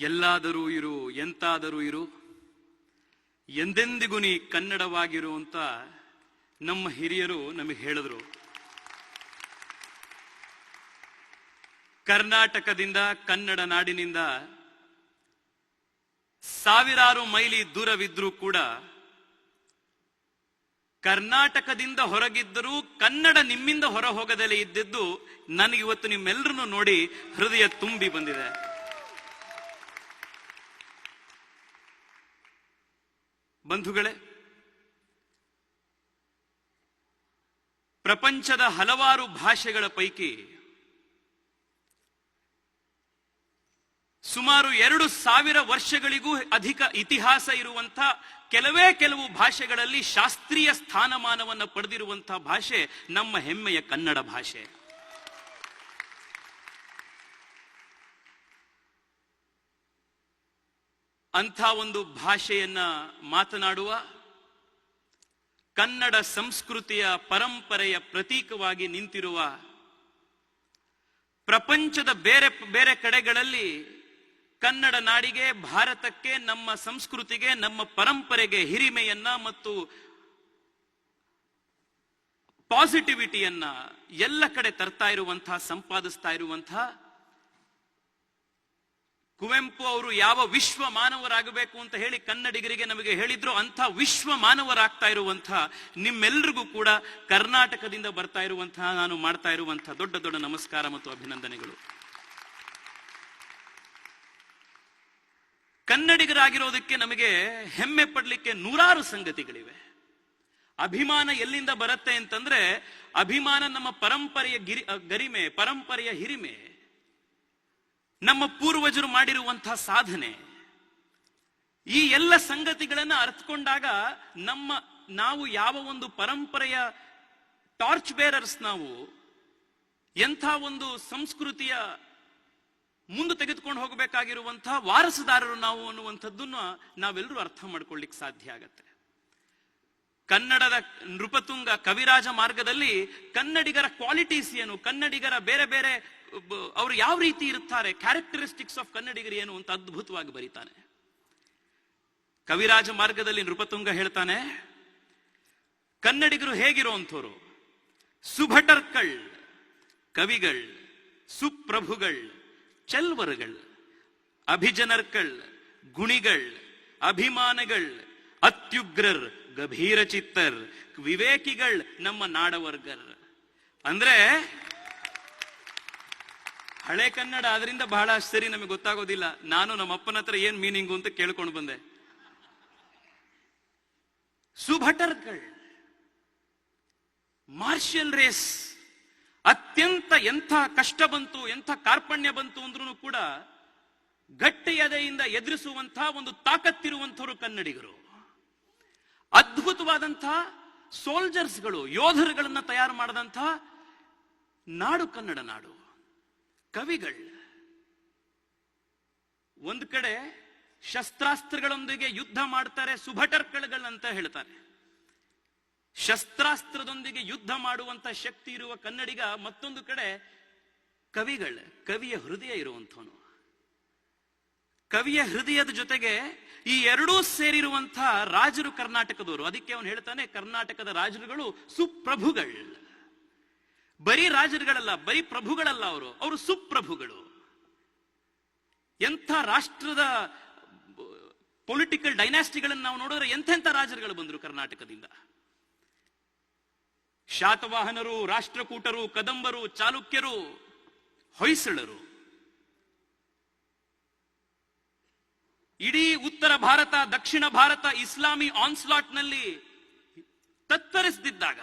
ಎಲ್ಲಾದರೂ ಇರು, ಎಂತಾದರೂ ಇರು, ಎಂದೆಂದಿಗೂ ನೀ ಕನ್ನಡವಾಗಿರು ಅಂತ ನಮ್ಮ ಹಿರಿಯರು ನಮಗೆ ಹೇಳಿದ್ರು. ಕರ್ನಾಟಕದಿಂದ, ಕನ್ನಡ ನಾಡಿನಿಂದ ಸಾವಿರಾರು ಮೈಲಿ ದೂರವಿದ್ರೂ ಕೂಡ ಕರ್ನಾಟಕದಿಂದ ಹೊರಗಿದ್ದರೂ ಕನ್ನಡ ನಿಮ್ಮಿಂದ ಹೊರ ಹೋಗದಲ್ಲೇ ಇದ್ದಿದ್ದು ನನಗಿವತ್ತು ನಿಮ್ಮೆಲ್ಲರನ್ನು ನೋಡಿ ಹೃದಯ ತುಂಬಿ ಬಂದಿದೆ. ಬಂಧುಗಳೇ, ಪ್ರಪಂಚದ ಹಲವಾರು ಭಾಷೆಗಳ ಪೈಕಿ ಸುಮಾರು ಎರಡು ಸಾವಿರ ವರ್ಷಗಳಿಗೂ ಅಧಿಕ ಇತಿಹಾಸ ಇರುವಂಥ ಕೆಲವೇ ಕೆಲವು ಭಾಷೆಗಳಲ್ಲಿ ಶಾಸ್ತ್ರೀಯ ಸ್ಥಾನಮಾನವನ್ನು ಪಡೆದಿರುವಂತಹ ಭಾಷೆ ನಮ್ಮ ಹೆಮ್ಮೆಯ ಕನ್ನಡ ಭಾಷೆ. ಅಂಥ ಒಂದು ಭಾಷೆಯನ್ನ ಮಾತನಾಡುವ ಕನ್ನಡ ಸಂಸ್ಕೃತಿಯ ಪರಂಪರೆಯ ಪ್ರತೀಕವಾಗಿ ನಿಂತಿರುವ ಪ್ರಪಂಚದ ಬೇರೆ ಬೇರೆ ಕಡೆಗಳಲ್ಲಿ ಕನ್ನಡ ನಾಡಿಗೆ, ಭಾರತಕ್ಕೆ, ನಮ್ಮ ಸಂಸ್ಕೃತಿಗೆ, ನಮ್ಮ ಪರಂಪರೆಗೆ ಹಿರಿಮೆಯನ್ನ ಮತ್ತು ಪಾಸಿಟಿವಿಟಿಯನ್ನ ಎಲ್ಲ ಕಡೆ ತರ್ತಾ ಇರುವಂತಹ ಸಂಪಾದಿಸ್ತಾ ಇರುವಂತಹ ಕುವೆಂಪು ಅವರು ಯಾವ ವಿಶ್ವ ಮಾನವರಾಗಬೇಕು ಅಂತ ಹೇಳಿ ಕನ್ನಡಿಗರಿಗೆ ನಮಗೆ ಹೇಳಿದ್ರು, ಅಂಥ ವಿಶ್ವ ಮಾನವರಾಗ್ತಾ ಇರುವಂತಹ ನಿಮ್ಮೆಲ್ಲರಿಗೂ ಕೂಡ ಕರ್ನಾಟಕದಿಂದ ಬರ್ತಾ ಇರುವಂತಹ ನಾನು ಮಾಡ್ತಾ ಇರುವಂತಹ ದೊಡ್ಡ ದೊಡ್ಡ ನಮಸ್ಕಾರ ಮತ್ತು ಅಭಿನಂದನೆಗಳು. ಕನ್ನಡಿಗರಾಗಿರೋದಕ್ಕೆ ನಮಗೆ ಹೆಮ್ಮೆ ಪಡ್ಲಿಕ್ಕೆ ನೂರಾರು ಸಂಗತಿಗಳಿವೆ. ಅಭಿಮಾನ ಎಲ್ಲಿಂದ ಬರುತ್ತೆ ಅಂತಂದ್ರೆ, ಅಭಿಮಾನ ನಮ್ಮ ಪರಂಪರೆಯ ಗಿರಿ ಗರಿಮೆ, ಪರಂಪರೆಯ ಹಿರಿಮೆ. ನಮ್ಮ ಪೂರ್ವಜರು ಮಾಡಿರುವಂತಹ ಸಾಧನೆ. ಈ ಎಲ್ಲ ಸಂಗತಿಗಳನ್ನ ಅರ್ಥಕೊಂಡಾಗ ನಮ್ಮ ನಾವು ಯಾವ ಒಂದು ಪರಂಪರೆಯ ಟಾರ್ಚ್ ಬೇರರ್ಸ್ ನಾವು, ಎಂಥ ಒಂದು ಸಂಸ್ಕೃತಿಯ ಮುಂದೆ ತೆಗೆದುಕೊಂಡು ಹೋಗಬೇಕಾಗಿರುವಂತಹ ವಾರಸುದಾರರು ನಾವು ಅನ್ನುವಂಥದ್ದನ್ನ ನಾವೆಲ್ಲರೂ ಅರ್ಥ ಮಾಡ್ಕೊಳ್ಳಿಕ್ ಸಾಧ್ಯ ಆಗತ್ತೆ. ಕನ್ನಡದ ನೃಪತುಂಗ ಕವಿರಾಜ ಮಾರ್ಗದಲ್ಲಿ ಕನ್ನಡಿಗರ ಕ್ವಾಲಿಟೀಸ್ ಏನು? ಕನ್ನಡಿಗರ ಬೇರೆ ಬೇರೆ ಅವರು ಯಾವ ರೀತಿ ಇರುತ್ತಾರೆ? ಕ್ಯಾರೆಕ್ಟರಿಸ್ಟಿಕ್ಸ್ ಆಫ್ ಕನ್ನಡಿಗರು ಏನು ಅಂತ ಅದ್ಭುತವಾಗಿ ಬರೀತಾನೆ. ಕವಿರಾಜ ಮಾರ್ಗದಲ್ಲಿ ನೃಪತುಂಗ ಹೇಳ್ತಾನೆ, ಕನ್ನಡಿಗರು ಹೇಗಿರುವಂಥವ್ರು? ಸುಭಟರ್ಕಳ್, ಕವಿಗಳ್, ಸುಪ್ರಭುಗಳ್, ಚೆಲ್ವರ್ಗಳ್, ಅಭಿಜನರ್ಕಳ್, ಗುಣಿಗಳ್, ಅಭಿಮಾನಗಳ್, ಅತ್ಯುಗ್ರರ್, ಗಭೀರ ಚಿತ್ತರ್, ವಿವೇಕಿಗಳ್ ನಮ್ಮ ನಾಡವರ್ಗರ್. ಅಂದ್ರೆ ಹಳೆ ಕನ್ನಡ ಅದರಿಂದ ಬಹಳ ಸರಿ ನಮಗೆ ಗೊತ್ತಾಗೋದಿಲ್ಲ. ನಾನು ನಮ್ಮ ಅಪ್ಪನ ಹತ್ರ ಏನ್ ಮೀನಿಂಗು ಅಂತ ಕೇಳ್ಕೊಂಡು ಬಂದೆ. ಸುಭಟರ್ಗಳ್ ಮಾರ್ಷಿಯಲ್ ರೇಸ್ ಅತ್ಯಂತ ಎಂಥ ಕಷ್ಟ ಬಂತು, ಎಂಥ ಕಾರ್ಪಣ್ಯ ಬಂತು ಅಂದ್ರೂ ಕೂಡ ಗಟ್ಟಿ ಎದೆಯಿಂದ ಎದುರಿಸುವಂತಹ ಒಂದು ತಾಕತ್ತಿರುವಂಥವರು ಕನ್ನಡಿಗರು. ಅದ್ಭುತವಾದಂತಹ ಸೋಲ್ಜರ್ಸ್ಗಳು ಯೋಧರುಗಳನ್ನ ತಯಾರು ಮಾಡಿದಂತಹ ನಾಡು ಕನ್ನಡ ನಾಡು. ಕವಿಗಳು ಒಂದು ಕಡೆ ಶಸ್ತ್ರಾಸ್ತ್ರಗಳೊಂದಿಗೆ ಯುದ್ಧ ಮಾಡ್ತಾರೆ ಅಂತ ಹೇಳ್ತಾರೆ. ಶಸ್ತ್ರಾಸ್ತ್ರದೊಂದಿಗೆ ಯುದ್ಧ ಮಾಡುವಂತ ಶಕ್ತಿ ಇರುವ ಕನ್ನಡಿಗ ಮತ್ತೊಂದು ಕಡೆ ಕವಿಗಳ, ಕವಿಯ ಹೃದಯ ಇರುವಂಥವನು. ಕವಿಯ ಹೃದಯದ ಜೊತೆಗೆ ಈ ಎರಡೂ ಸೇರಿರುವಂತಹ ರಾಜರು ಕರ್ನಾಟಕದವರು. ಅದಕ್ಕೆ ಅವನು ಹೇಳ್ತಾನೆ, ಕರ್ನಾಟಕದ ರಾಜರುಗಳು ಸುಪ್ರಭುಗಳು. ಬರೀ ರಾಜರುಗಳಲ್ಲ, ಬರೀ ಪ್ರಭುಗಳಲ್ಲ ಅವರು. ಅವರು ಸುಪ್ರಭುಗಳು. ಎಂಥ ರಾಷ್ಟ್ರದ ಪೊಲಿಟಿಕಲ್ ಡೈನಾಸ್ಟಿಗಳನ್ನು ನಾವು ನೋಡಿದ್ರೆ ಎಂಥೆಂಥ ರಾಜರುಗಳು ಬಂದರು ಕರ್ನಾಟಕದಿಂದ. ಶಾತವಾಹನರು, ರಾಷ್ಟ್ರಕೂಟರು, ಕದಂಬರು, ಚಾಲುಕ್ಯರು, ಹೊಯ್ಸಳರು. ಇಡೀ ಉತ್ತರ ಭಾರತ, ದಕ್ಷಿಣ ಭಾರತ, ಇಸ್ಲಾಮಿ ಆನ್ಸ್ಲಾಟ್ನಲ್ಲಿ ತತ್ತರಿಸದಿದ್ದಾಗ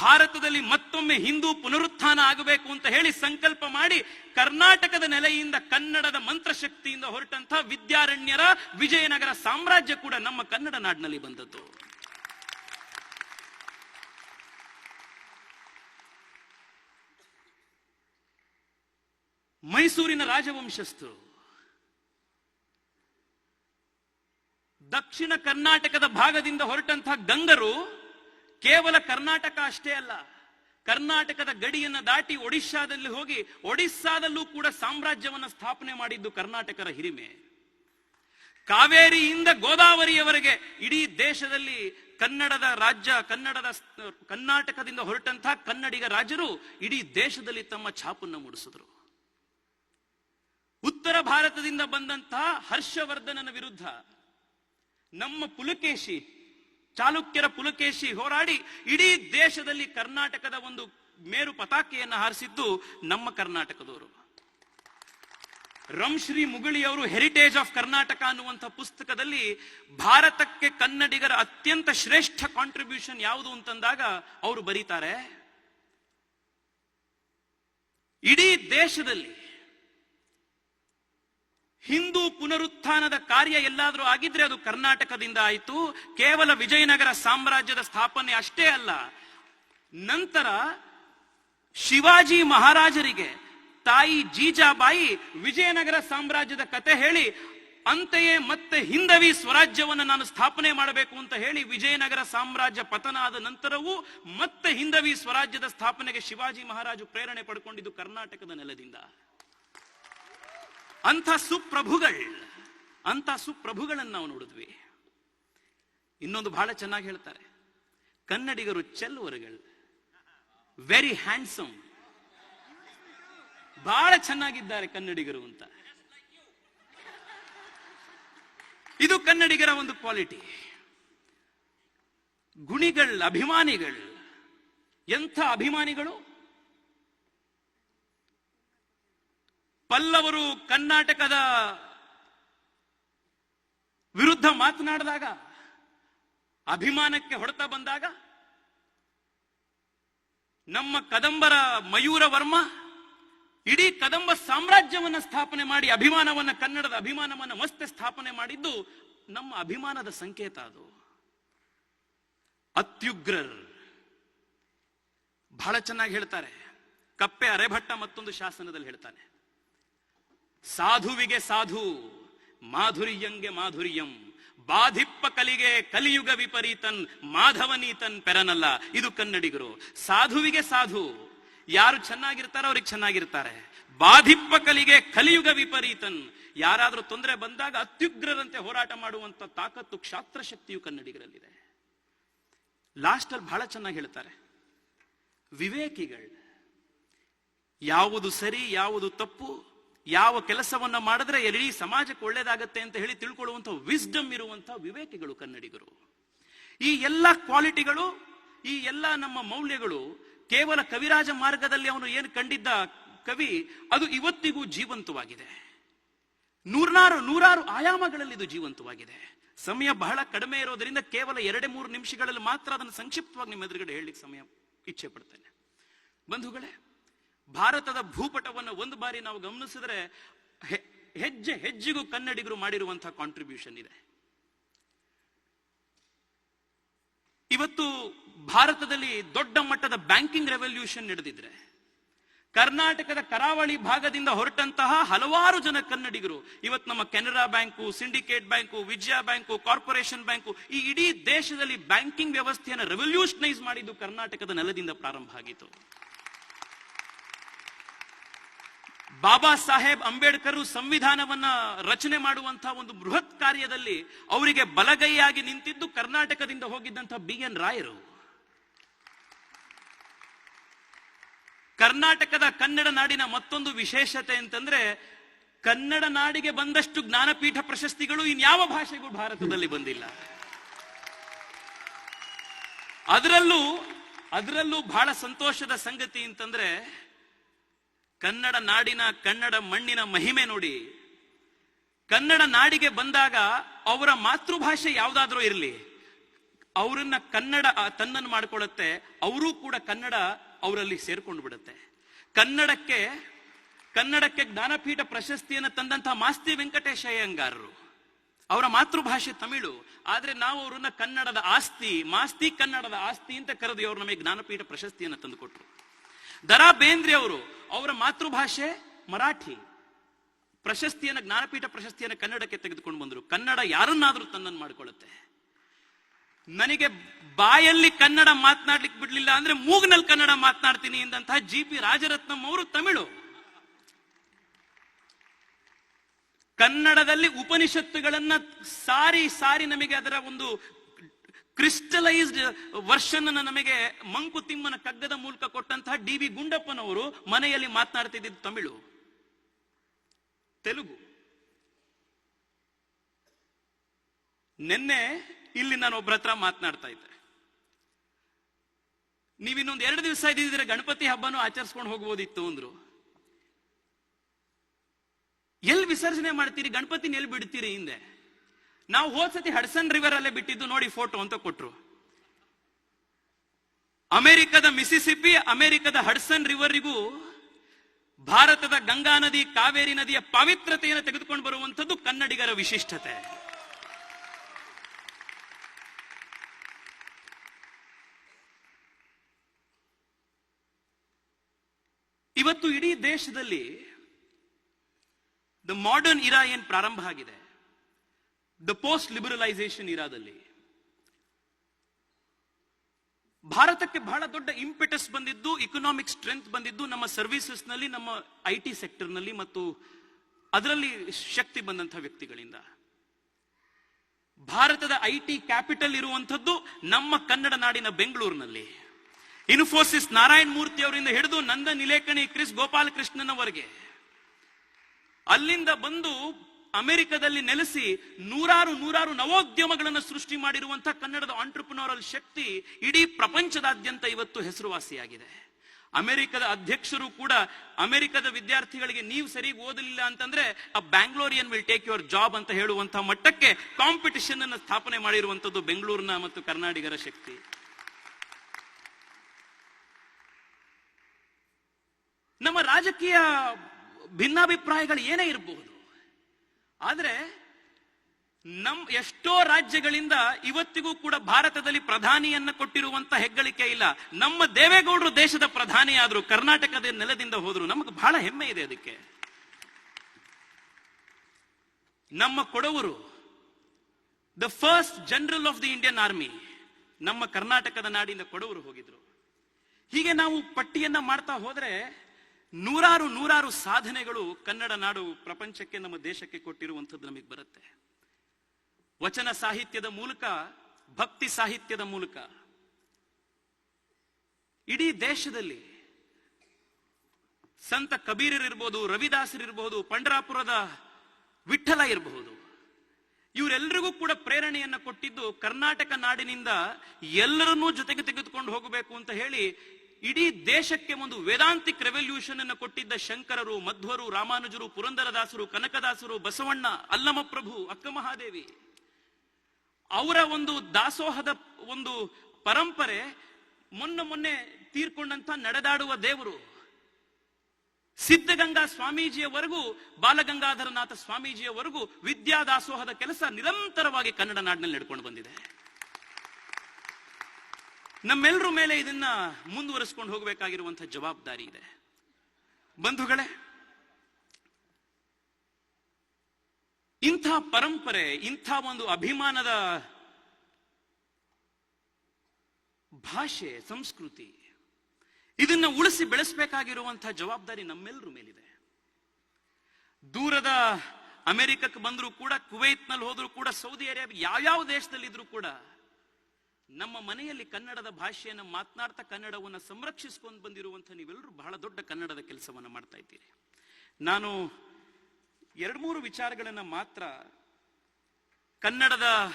ಭಾರತದಲ್ಲಿ ಮತ್ತೊಮ್ಮೆ ಹಿಂದೂ ಪುನರುತ್ಥಾನ ಆಗಬೇಕು ಅಂತ ಹೇಳಿ ಸಂಕಲ್ಪ ಮಾಡಿ ಕರ್ನಾಟಕದ ನೆಲೆಯಿಂದ ಕನ್ನಡದ ಮಂತ್ರಶಕ್ತಿಯಿಂದ ಹೊರಟಂತಹ ವಿದ್ಯಾರಣ್ಯರ ವಿಜಯನಗರ ಸಾಮ್ರಾಜ್ಯ ಕೂಡ ನಮ್ಮ ಕನ್ನಡ ನಾಡಿನಲ್ಲಿ ಬಂದದ್ದು. ಮೈಸೂರಿನ ರಾಜವಂಶಸ್ಥರು ದಕ್ಷಿಣ ಕರ್ನಾಟಕದ ಭಾಗದಿಂದ ಹೊರಟಂತಹ ಗಂಗರು ಕೇವಲ ಕರ್ನಾಟಕ ಅಷ್ಟೇ ಅಲ್ಲ, ಕರ್ನಾಟಕದ ಗಡಿಯನ್ನ ದಾಟಿ ಒಡಿಶಾದಲ್ಲಿ ಹೋಗಿ ಒಡಿಶಾದಲ್ಲೂ ಕೂಡ ಸಾಮ್ರಾಜ್ಯವನ್ನ ಸ್ಥಾಪನೆ ಮಾಡಿದ್ದು ಕರ್ನಾಟಕರ ಹಿರಿಮೆ. ಕಾವೇರಿಯಿಂದ ಗೋದಾವರಿಯವರೆಗೆ ಇಡೀ ದೇಶದಲ್ಲಿ ಕನ್ನಡದ ರಾಜ್ಯ, ಕನ್ನಡದ ಕರ್ನಾಟಕದಿಂದ ಹೊರಟಂತಹ ಕನ್ನಡಿಗ ರಾಜರು ಇಡೀ ದೇಶದಲ್ಲಿ ತಮ್ಮ ಛಾಪನ್ನು ಮೂಡಿಸಿದ್ರು. ಉತ್ತರ ಭಾರತದಿಂದ ಬಂದಂತಹ ಹರ್ಷವರ್ಧನನ ವಿರುದ್ಧ ನಮ್ಮ ಪುಲಕೇಶಿ ಚಾಲುಕ್ಯರ ಪುಲಕೇಶಿ ಹೋರಾಡಿ ಇಡೀ ದೇಶದಲ್ಲಿ ಕರ್ನಾಟಕದ ಒಂದು ಮೇರು ಪತಾಕೆಯನ್ನು ಹಾರಿಸಿದ್ದು ನಮ್ಮ ಕರ್ನಾಟಕದವರು. ರಂಶ್ರೀ ಮುಗುಳಿಯವರು ಹೆರಿಟೇಜ್ ಆಫ್ ಕರ್ನಾಟಕ ಅನ್ನುವಂಥ ಪುಸ್ತಕದಲ್ಲಿ ಭಾರತಕ್ಕೆ ಕನ್ನಡಿಗರ ಅತ್ಯಂತ ಶ್ರೇಷ್ಠ ಕಾಂಟ್ರಿಬ್ಯೂಷನ್ ಯಾವುದು ಅಂತಂದಾಗ ಅವರು ಬರೀತಾರೆ. ಇಡೀ ದೇಶದಲ್ಲಿ ಹಿಂದೂ ಪುನರುತ್ಥಾನದ ಕಾರ್ಯ ಎಲ್ಲಾದರೂ ಆಗಿದ್ರೆ ಅದು ಕರ್ನಾಟಕದಿಂದ ಆಯಿತು. ಕೇವಲ ವಿಜಯನಗರ ಸಾಮ್ರಾಜ್ಯದ ಸ್ಥಾಪನೆ ಅಷ್ಟೇ ಅಲ್ಲ. ನಂತರ ಶಿವಾಜಿ ಮಹಾರಾಜರಿಗೆ ತಾಯಿ ಜೀಜಾಬಾಯಿ ವಿಜಯನಗರ ಸಾಮ್ರಾಜ್ಯದ ಕತೆ ಹೇಳಿ, ಅಂತೆಯೇ ಮತ್ತೆ ಹಿಂದವಿ ಸ್ವರಾಜ್ಯವನ್ನು ನಾನು ಸ್ಥಾಪನೆ ಮಾಡಬೇಕು ಅಂತ ಹೇಳಿ ವಿಜಯನಗರ ಸಾಮ್ರಾಜ್ಯ ಪತನ ಆದ ನಂತರವೂ ಮತ್ತೆ ಹಿಂದವಿ ಸ್ವರಾಜ್ಯದ ಸ್ಥಾಪನೆಗೆ ಶಿವಾಜಿ ಮಹಾರಾಜು ಪ್ರೇರಣೆ ಪಡ್ಕೊಂಡಿದ್ದು ಕರ್ನಾಟಕದ ನೆಲದಿಂದ. ಅಂಥ ಸುಪ್ರಭುಗಳು, ಅಂಥ ಸುಪ್ರಭುಗಳನ್ನು ನಾವು ನೋಡಿದ್ವಿ. ಇನ್ನೊಂದು ಬಹಳ ಚೆನ್ನಾಗಿ ಹೇಳ್ತಾರೆ. ಕನ್ನಡಿಗರು ಚೆಲ್ಲುವರುಗಳು ವೆರಿ ಹ್ಯಾಂಡ್ಸಮ್ ಬಹಳ ಚೆನ್ನಾಗಿದ್ದಾರೆ ಕನ್ನಡಿಗರು ಅಂತ. ಇದು ಕನ್ನಡಿಗರ ಒಂದು ಕ್ವಾಲಿಟಿ. ಗುಣಿಗಳು, ಅಭಿಮಾನಿಗಳು, ಎಂಥ ಅಭಿಮಾನಿಗಳು? ಪಲ್ಲವರು ಕರ್ನಾಟಕದ ವಿರುದ್ಧ ಮಾತನಾಡಿದಾಗ, ಅಭಿಮಾನಕ್ಕೆ ಹೊಡೆತ ಬಂದಾಗ, ನಮ್ಮ ಕದಂಬರ ಮಯೂರ ವರ್ಮ ಇಡೀ ಕದಂಬ ಸಾಮ್ರಾಜ್ಯವನ್ನ ಸ್ಥಾಪನೆ ಮಾಡಿ, ಅಭಿಮಾನವನ್ನ, ಕನ್ನಡದ ಅಭಿಮಾನವನ್ನ ಮತ್ತೆ ಸ್ಥಾಪನೆ ಮಾಡಿದ್ದು ನಮ್ಮ ಅಭಿಮಾನದ ಸಂಕೇತ ಅದು. ಅತ್ಯುಗ್ರರ್. ಬಹಳ ಚೆನ್ನಾಗಿ ಹೇಳ್ತಾರೆ. ಕಪ್ಪೆ ಅರೆಭಟ್ಟ ಮತ್ತೊಂದು ಶಾಸನದಲ್ಲಿ ಹೇಳ್ತಾನೆ. ಸಾಧುವಿಗೆ ಸಾಧು, ಮಾಧುರ್ಯಂಗೆ ಮಾಧುರ್ಯಂ, ಬಾಧಿಪ್ಪ ಕಲಿಗೆ ಕಲಿಯುಗ ವಿಪರೀತನ್ ಮಾಧವನೀತನ್ ಪೆರನಲ್ಲ. ಇದು ಕನ್ನಡಿಗರು. ಸಾಧುವಿಗೆ ಸಾಧು, ಯಾರು ಚೆನ್ನಾಗಿರ್ತಾರೋ ಅವ್ರಿಗೆ ಚೆನ್ನಾಗಿರ್ತಾರೆ. ಬಾಧಿಪ್ಪ ಕಲಿಗೆ ಕಲಿಯುಗ ವಿಪರೀತನ್ ಯಾರಾದ್ರೂ ತೊಂದರೆ ಬಂದಾಗ ಅತ್ಯುಗ್ರರಂತೆ ಹೋರಾಟ ಮಾಡುವಂತ ತಾಕತ್ತು ಕ್ಷಾತ್ರ ಶಕ್ತಿಯು ಕನ್ನಡಿಗರಲ್ಲಿದೆ. ಲಾಸ್ಟ್ ಅಲ್ಲಿ ಬಹಳ ಚೆನ್ನಾಗಿ ಹೇಳ್ತಾರೆ. ವಿವೇಕಿಗಳು, ಯಾವುದು ಸರಿ, ಯಾವುದು ತಪ್ಪು ಯಾವ ಕೆಲಸವನ್ನು ಮಾಡಿದ್ರೆ ಎಲ್ಲಿ ಸಮಾಜಕ್ಕೆ ಒಳ್ಳೇದಾಗತ್ತೆ ಅಂತ ಹೇಳಿ ತಿಳ್ಕೊಳ್ಳುವಂತ ವಿಸ್ಡಮ್ ಇರುವಂತ ವಿವೇಕಿಗಳು ಕನ್ನಡಿಗರು. ಈ ಎಲ್ಲ ಕ್ವಾಲಿಟಿಗಳು ಈ ಎಲ್ಲ ನಮ್ಮ ಮೌಲ್ಯಗಳು ಕೇವಲ ಕವಿರಾಜ ಮಾರ್ಗದಲ್ಲಿ ಅವನು ಏನು ಕಂಡಿದ್ದ ಕವಿ, ಅದು ಇವತ್ತಿಗೂ ಜೀವಂತವಾಗಿದೆ. ನೂರಾರು ನೂರಾರು ಆಯಾಮಗಳಲ್ಲಿ ಇದು ಜೀವಂತವಾಗಿದೆ. ಸಮಯ ಬಹಳ ಕಡಿಮೆ ಇರೋದರಿಂದ ಕೇವಲ ಎರಡೇ ಮೂರು ನಿಮಿಷಗಳಲ್ಲಿ ಮಾತ್ರ ಅದನ್ನು ಸಂಕ್ಷಿಪ್ತವಾಗಿ ನಿಮ್ಮ ಎದುರುಗಡೆ ಹೇಳಲಿಕ್ಕೆ ಸಮಯ ಇಚ್ಛೆ ಪಡ್ತೇನೆ. ಬಂಧುಗಳೇ ಭಾರತದ ಭೂಪಟವನ್ನು ಒಂದು ಬಾರಿ ನಾವು ಗಮನಿಸಿದ್ರೆ ಹೆಜ್ಜೆ ಹೆಜ್ಜೆಗೂ ಕನ್ನಡಿಗರು ಮಾಡಿರುವಂತಹ ಕಾಂಟ್ರಿಬ್ಯೂಷನ್ ಇದೆ. ಇವತ್ತು ಭಾರತದಲ್ಲಿ ದೊಡ್ಡ ಮಟ್ಟದ ಬ್ಯಾಂಕಿಂಗ್ ರೆವಲ್ಯೂಷನ್ ನಡೆದಿದ್ರೆ, ಕರ್ನಾಟಕದ ಕರಾವಳಿ ಭಾಗದಿಂದ ಹೊರಟಂತಹ ಹಲವಾರು ಜನ ಕನ್ನಡಿಗರು, ಇವತ್ತು ನಮ್ಮ Canara bank syndicate bank, Vijaya bank corporation bank, ಈ ಇಡೀ ದೇಶದಲ್ಲಿ ಬ್ಯಾಂಕಿಂಗ್ ವ್ಯವಸ್ಥೆಯನ್ನು ರೆವಲ್ಯೂಷನೈಸ್ ಮಾಡಿದ್ದು ಕರ್ನಾಟಕದ ನೆಲದಿಂದ ಪ್ರಾರಂಭ ಆಗಿತ್ತು. ಬಾಬಾ ಸಾಹೇಬ್ ಅಂಬೇಡ್ಕರ್ ಸಂವಿಧಾನವನ್ನ ರಚನೆ ಮಾಡುವಂತಹ ಒಂದು ಬೃಹತ್ ಕಾರ್ಯದಲ್ಲಿ ಅವರಿಗೆ ಬಲಗೈಯಾಗಿ ನಿಂತಿದ್ದು ಕರ್ನಾಟಕದಿಂದ ಹೋಗಿದ್ದಂತಹ ಬಿ ಎನ್ ರಾಯರು. ಕರ್ನಾಟಕದ ಕನ್ನಡ ನಾಡಿನ ಮತ್ತೊಂದು ವಿಶೇಷತೆ ಅಂತಂದ್ರೆ ಕನ್ನಡ ನಾಡಿಗೆ ಬಂದಷ್ಟು ಜ್ಞಾನಪೀಠ ಪ್ರಶಸ್ತಿಗಳು ಇನ್ಯಾವ ಭಾಷೆಗೂ ಭಾರತದಲ್ಲಿ ಬಂದಿಲ್ಲ. ಅದರಲ್ಲೂ ಅದರಲ್ಲೂ ಬಹಳ ಸಂತೋಷದ ಸಂಗತಿ ಅಂತಂದ್ರೆ ಕನ್ನಡ ನಾಡಿನ ಕನ್ನಡ ಮಣ್ಣಿನ ಮಹಿಮೆ ನೋಡಿ. ಕನ್ನಡ ನಾಡಿಗೆ ಬಂದಾಗ ಅವರ ಮಾತೃಭಾಷೆ ಯಾವುದಾದ್ರೂ ಇರಲಿ. ಅವರನ್ನ ಕನ್ನಡ ತನ್ನನ್ನು ಮಾಡ್ಕೊಳ್ಳುತ್ತೆ. ಅವರೂ ಕೂಡ ಕನ್ನಡ ಅವರಲ್ಲಿ ಸೇರ್ಕೊಂಡು ಬಿಡುತ್ತೆ. ಕನ್ನಡಕ್ಕೆ ಕನ್ನಡಕ್ಕೆ ಜ್ಞಾನಪೀಠ ಪ್ರಶಸ್ತಿಯನ್ನು ತಂದಂತಹ ಮಾಸ್ತಿ ವೆಂಕಟೇಶ ಅಯ್ಯಂಗಾರರು ಅವರ ಮಾತೃಭಾಷೆ ತಮಿಳು. ಆದ್ರೆ ನಾವು ಅವರನ್ನ ಕನ್ನಡದ ಆಸ್ತಿ, ಮಾಸ್ತಿ ಕನ್ನಡದ ಆಸ್ತಿ ಅಂತ ಕರೆದು ಅವರು ನಮಗೆ ಜ್ಞಾನಪೀಠ ಪ್ರಶಸ್ತಿಯನ್ನು ತಂದುಕೊಟ್ರು ದರಾ ಬೇಂದ್ರೆ ಅವರು ಅವರ ಮಾತೃಭಾಷೆ ಮರಾಠಿ. ಪ್ರಶಸ್ತಿಯನ್ನು, ಜ್ಞಾನಪೀಠ ಪ್ರಶಸ್ತಿಯನ್ನು ಕನ್ನಡಕ್ಕೆ ತೆಗೆದುಕೊಂಡು ಬಂದರು. ಕನ್ನಡ ಯಾರನ್ನಾದರೂ ತನ್ನನ್ನು ಮಾಡಿಕೊಳ್ಳುತ್ತೆ. ನನಗೆ ಬಾಯಲ್ಲಿ ಕನ್ನಡ ಮಾತನಾಡ್ಲಿಕ್ಕೆ ಬಿಡ್ಲಿಲ್ಲ ಅಂದ್ರೆ ಮೂಗ್ನಲ್ಲಿ ಕನ್ನಡ ಮಾತನಾಡ್ತೀನಿ ಎಂದಂತಹ ಜಿ ಪಿ ರಾಜರತ್ನಂ ಅವರು ತಮಿಳು. ಕನ್ನಡದಲ್ಲಿ ಉಪನಿಷತ್ತುಗಳನ್ನ ಸಾರಿ ಸಾರಿ ನಮಗೆ ಅದರ ಒಂದು ಕ್ರಿಸ್ಟಲೈಸ್ಡ್ ವರ್ಷನ್ ಅನ್ನು ನಮಗೆ ಮಂಕುತಿಮ್ಮನ ಕಗ್ಗದ ಮೂಲಕ ಕೊಟ್ಟಂತಹ ಡಿ ವಿ ಗುಂಡಪ್ಪನವರು ಮನೆಯಲ್ಲಿ ಮಾತನಾಡ್ತಿದ್ದ ತಮಿಳು. ತೆಲುಗು. ನಿನ್ನೆ ಇಲ್ಲಿ ನಾನು ಒಬ್ಬರ ಹತ್ರ ಮಾತನಾಡ್ತಾ ಇದ್ದೆ. ನೀವಿನ್ನೊಂದು ಎರಡು ದಿವಸ ಇದ್ದಿದ್ರೆ ಗಣಪತಿ ಹಬ್ಬನೂ ಆಚರಿಸ್ಕೊಂಡು ಹೋಗ್ಬೋದಿತ್ತು ಅಂದ್ರು. ಎಲ್ಲಿ ವಿಸರ್ಜನೆ ಮಾಡ್ತೀರಿ? ಗಣಪತಿನ ಎಲ್ಲಿ ಬಿಡ್ತೀರಿ ಹಿಂದೆ? ನಾವು ಹೋದ್ಸತಿ ಹಡ್ಸನ್ ರಿವರ್ ಅಲ್ಲೇ ಬಿಟ್ಟಿದ್ದು ನೋಡಿ ಫೋಟೋ ಅಂತ ಕೊಟ್ರು. ಅಮೆರಿಕದ ಮಿಸಿಸಿಪಿ ಅಮೆರಿಕದ ಹಡ್ಸನ್ ರಿವರ್ಗೂ ಭಾರತದ ಗಂಗಾ ನದಿ, ಕಾವೇರಿ ನದಿಯ ಪವಿತ್ರತೆಯನ್ನು ತೆಗೆದುಕೊಂಡು ಬರುವಂಥದ್ದು ಕನ್ನಡಿಗರ ವಿಶಿಷ್ಟತೆ. ಇವತ್ತು ಇಡೀ ದೇಶದಲ್ಲಿ ದ ಮಾಡರ್ನ್ ಇರಾ ಏನ್ ಪ್ರಾರಂಭ ಆಗಿದೆ? ದ ಪೋಸ್ಟ್ ಲಿಬರಲೈಸೇಷನ್ ಇರಾದಲ್ಲಿ ಭಾರತಕ್ಕೆ ಬಹಳ ದೊಡ್ಡ ಇಂಪೆಟಸ್ ಬಂದಿದ್ದು ಇಕನಾಮಿಕ್ ಸ್ಟ್ರೆಂತ್ ಬಂದಿದ್ದು ನಮ್ಮ ಸರ್ವಿಸಸ್ನಲ್ಲಿ ನಮ್ಮ ಐ ಟಿ ಸೆಕ್ಟರ್ನಲ್ಲಿ ಮತ್ತು ಅದರಲ್ಲಿ ಶಕ್ತಿ ಬಂದಂತಹ ವ್ಯಕ್ತಿಗಳಿಂದ. ಭಾರತದ ಐ ಟಿ ಕ್ಯಾಪಿಟಲ್ ಇರುವಂಥದ್ದು ನಮ್ಮ ಕನ್ನಡ ನಾಡಿನ ಬೆಂಗಳೂರಿನಲ್ಲಿ. ಇನ್ಫೋಸಿಸ್ ನಾರಾಯಣ ಮೂರ್ತಿ ಅವರಿಂದ ಹಿಡಿದು ನಂದ ನಿಲೇಕಣಿ ಕ್ರಿಸ್ ಗೋಪಾಲಕೃಷ್ಣನವರೆಗೆ ಅಲ್ಲಿಂದ ಬಂದು ಅಮೆರಿಕದಲ್ಲಿ ನೆಲೆಸಿ ನೂರಾರು ನೂರಾರು ನವೋದ್ಯಮಗಳನ್ನು ಸೃಷ್ಟಿ ಮಾಡಿರುವಂತಹ ಕನ್ನಡದ ಆಂಟ್ರಪ್ರನೋರಲ್ ಶಕ್ತಿ ಇಡೀ ಪ್ರಪಂಚದಾದ್ಯಂತ ಇವತ್ತು ಹೆಸರುವಾಸಿಯಾಗಿದೆ. ಅಮೆರಿಕದ ಅಧ್ಯಕ್ಷರು ಕೂಡ ಅಮೆರಿಕದ ವಿದ್ಯಾರ್ಥಿಗಳಿಗೆ ನೀವು ಸರಿ ಓದಲಿಲ್ಲ ಅಂತಂದ್ರೆ ಆ Bangalorean will take your job ಅಂತ ಹೇಳುವಂತಹ ಮಟ್ಟಕ್ಕೆ ಕಾಂಪಿಟಿಷನ್ ಅನ್ನು ಸ್ಥಾಪನೆ ಮಾಡಿರುವಂತದ್ದು ಬೆಂಗಳೂರಿನ ಮತ್ತು ಕರ್ನಾಟಕರ ಶಕ್ತಿ. ನಮ್ಮ ರಾಜಕೀಯ ಭಿನ್ನಾಭಿಪ್ರಾಯಗಳು ಏನೇ ಇರಬಹುದು ಆದ್ರೆ ನಮ್ ಎಷ್ಟೋ ರಾಜ್ಯಗಳಿಂದ ಇವತ್ತಿಗೂ ಕೂಡ ಭಾರತದಲ್ಲಿ ಪ್ರಧಾನಿಯನ್ನ ಕೊಟ್ಟಿರುವಂತ ಹೆಗ್ಗಳಿಕೆ ಇಲ್ಲ. ನಮ್ಮ ದೇವೇಗೌಡರು ದೇಶದ ಪ್ರಧಾನಿ ಆದ್ರು, ಕರ್ನಾಟಕದ ನೆಲದಿಂದ ಹೋದ್ರು. ನಮಗೆ ಬಹಳ ಹೆಮ್ಮೆ ಇದೆ ಅದಕ್ಕೆ. ನಮ್ಮ ಕೊಡವರು the first general of the Indian army ನಮ್ಮ ಕರ್ನಾಟಕದ ನಾಡಿಂದ ಕೊಡವರು ಹೋಗಿದ್ರು. ಹೀಗೆ ನಾವು ಪಟ್ಟಿಯನ್ನ ಮಾಡ್ತಾ ಹೋದ್ರೆ ನೂರಾರು ನೂರಾರು ಸಾಧನೆಗಳು ಕನ್ನಡ ನಾಡು ಪ್ರಪಂಚಕ್ಕೆ ನಮ್ಮ ದೇಶಕ್ಕೆ ಕೊಟ್ಟಿರುವಂಥದ್ದು ನಮಗೆ ಬರುತ್ತೆ. ವಚನ ಸಾಹಿತ್ಯದ ಮೂಲಕ, ಭಕ್ತಿ ಸಾಹಿತ್ಯದ ಮೂಲಕ. ಇಡೀ ದೇಶದಲ್ಲಿ ಸಂತ ಕಬೀರರಿರ್ಬೋದು ರವಿದಾಸರಿರ್ಬೋದು ಪಂಡರಾಪುರದ ವಿಠಲ ಇರಬಹುದು. ಇವರೆಲ್ಲರಿಗೂ ಕೂಡ ಪ್ರೇರಣೆಯನ್ನು ಕೊಟ್ಟಿದ್ದು ಕರ್ನಾಟಕ ನಾಡಿನಿಂದ ಎಲ್ಲರನ್ನೂ ಜೊತೆಗೆ ತೆಗೆದುಕೊಂಡು ಹೋಗಬೇಕು ಅಂತ ಹೇಳಿ ಇಡೀ ದೇಶಕ್ಕೆ ಒಂದು ವೇದಾಂತಿಕ್ ರೆವಲ್ಯೂಷನ್ ಅನ್ನು ಕೊಟ್ಟಿದ್ದ ಶಂಕರರು, ಮಧ್ವರು, ರಾಮಾನುಜರು, ಪುರಂದರದಾಸರು, ಕನಕದಾಸರು, ಬಸವಣ್ಣ ಅಲ್ಲಮಪ್ರಭು ಅಕ್ಕ ಮಹಾದೇವಿ. ಅವರ ಒಂದು ದಾಸೋಹದ ಒಂದು ಪರಂಪರೆ ಮೊನ್ನೆ ಮೊನ್ನೆ ತೀರ್ಕೊಂಡಂತ ನಡೆದಾಡುವ ದೇವರು. ಸಿದ್ಧಗಂಗಾ ಸ್ವಾಮೀಜಿಯವರೆಗೂ, ಬಾಲಗಂಗಾಧರನಾಥ ಸ್ವಾಮೀಜಿಯವರೆಗೂ ವಿದ್ಯಾ ದಾಸೋಹದ ಕೆಲಸ ನಿರಂತರವಾಗಿ ಕನ್ನಡ ನಾಡಿನಲ್ಲಿ ನಡ್ಕೊಂಡು ಬಂದಿದೆ. ನಮ್ಮೆಲ್ಲರ ಮೇಲೆ ಇದನ್ನ ಮುಂದುವರಿಸ್ಕೊಂಡು ಹೋಗಬೇಕಾಗಿರುವಂತಹ ಜವಾಬ್ದಾರಿ ಇದೆ. ಬಂಧುಗಳೇ, ಇಂಥ ಪರಂಪರೆ, ಇಂಥ ಒಂದು ಅಭಿಮಾನದ ಭಾಷೆ, ಸಂಸ್ಕೃತಿ, ಇದನ್ನ ಉಳಿಸಿ ಬೆಳೆಸಬೇಕಾಗಿರುವಂತಹ ಜವಾಬ್ದಾರಿ ನಮ್ಮೆಲ್ಲರ ಮೇಲಿದೆ. ದೂರದ ಅಮೆರಿಕಕ್ಕೆ ಬಂದರೂ ಕೂಡ, ಕುವೈತ್ನಲ್ಲಿ ಹೋದ್ರೂ ಕೂಡ, ಸೌದಿ ಅರೇಬಿಯಾ, ಯಾವ್ಯಾವ ದೇಶದಲ್ಲಿದ್ರು ಕೂಡ ನಮ್ಮ ಮನೆಯಲ್ಲಿ ಕನ್ನಡದ ಭಾಷೆಯನ್ನು ಮಾತನಾಡ್ತಾ ಕನ್ನಡವನ್ನು ಸಂರಕ್ಷಿಸ್ಕೊಂಡು ಬಂದಿರುವಂಥ ನೀವೆಲ್ಲರೂ ಬಹಳ ದೊಡ್ಡ ಕನ್ನಡದ ಕೆಲಸವನ್ನು ಮಾಡ್ತಾ ಇದ್ದೀರಿ. ನಾನು ಎರಡು ಮೂರು ವಿಚಾರಗಳನ್ನ ಮಾತ್ರ ಕನ್ನಡದ